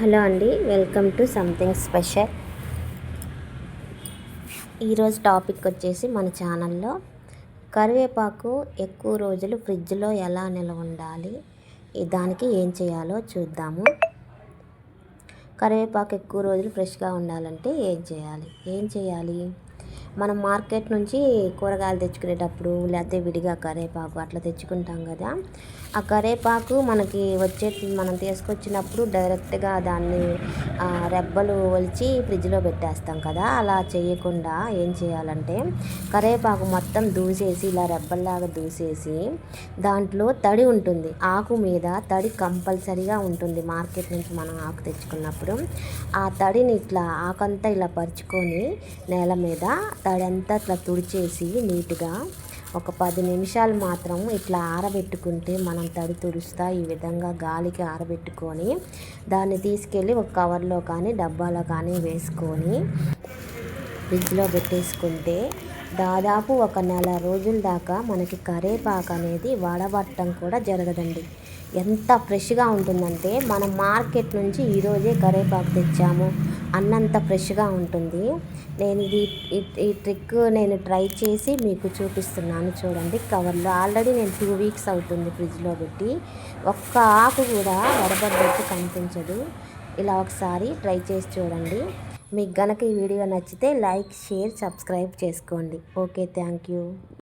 Hello అండి welcome to something special. ఈరోజు topic వచ్చేసి మన ఛానల్లో కరివేపాకు ఎక్కువ రోజులు ఫ్రిడ్జ్లో ఎలా నిల్వ ఉండాలి దానికి ఏం చేయాలో చూద్దాము. కరివేపాకు ఎక్కువ రోజులు ఫ్రెష్గా ఉండాలంటే ఏం చేయాలి? ఏం చేయాలి? మనం మార్కెట్ నుంచి కూరగాయలు తెచ్చుకునేటప్పుడు లేకపోతే విడిగా కరివేపాకు అట్లా తెచ్చుకుంటాం కదా ఆ కరివేపాకు మనకి వచ్చే మనం తీసుకొచ్చినప్పుడు డైరెక్ట్గా దాన్ని రెబ్బలు ఒలిచి ఫ్రిడ్జ్లో పెట్టేస్తాం కదా అలా చేయకుండా ఏం చేయాలంటే కరివేపాకు మొత్తం దూసేసి ఇలా రెబ్బల్లాగా దూసేసి దాంట్లో తడి ఉంటుంది. ఆకు మీద తడి కంపల్సరీగా ఉంటుంది. మార్కెట్ నుంచి మనం ఆకు తెచ్చుకున్నప్పుడు ఆ తడిని ఇట్లా ఆకంతా ఇలా పరుచుకొని నేల మీద తడంతా అట్లా ఇట్లా తుడిచేసి నీట్గా ఒక పది నిమిషాలు మాత్రం ఇట్లా ఆరబెట్టుకుంటే మనం తడి తుడుస్తా ఈ విధంగా గాలికి ఆరబెట్టుకొని దాన్ని తీసుకెళ్ళి ఒక కవర్లో కానీ డబ్బాలో కానీ వేసుకొని ఫ్రిడ్జ్లో పెట్టేసుకుంటే దాదాపు ఒక నెల రోజుల దాకా మనకి కరేపాకు అనేది వడబట్టం కూడా జరగదండి. ఎంత ఫ్రెష్గా ఉంటుందంటే మనం మార్కెట్ నుంచి ఈరోజే కరేపాకు తెచ్చాము అన్నంత ఫ్రెష్గా ఉంటుంది. నేను ఇది ఈ- ఈ ట్రిక్ నేను ట్రై చేసి మీకు చూపిస్తున్నాను చూడండి. కవర్లో ఆల్రెడీ నేను టూ వీక్స్ అవుతుంది ఫ్రిడ్జ్లో పెట్టి. ఒక్క ఆకు కూడా వడబడ్డట్టు కనిపించదు. ఇలా ఒకసారి ట్రై చేసి చూడండి. మీకు గనక ఈ వీడియో నచ్చితే లైక్ షేర్ సబ్స్క్రైబ్ చేసుకోండి. Okay thank you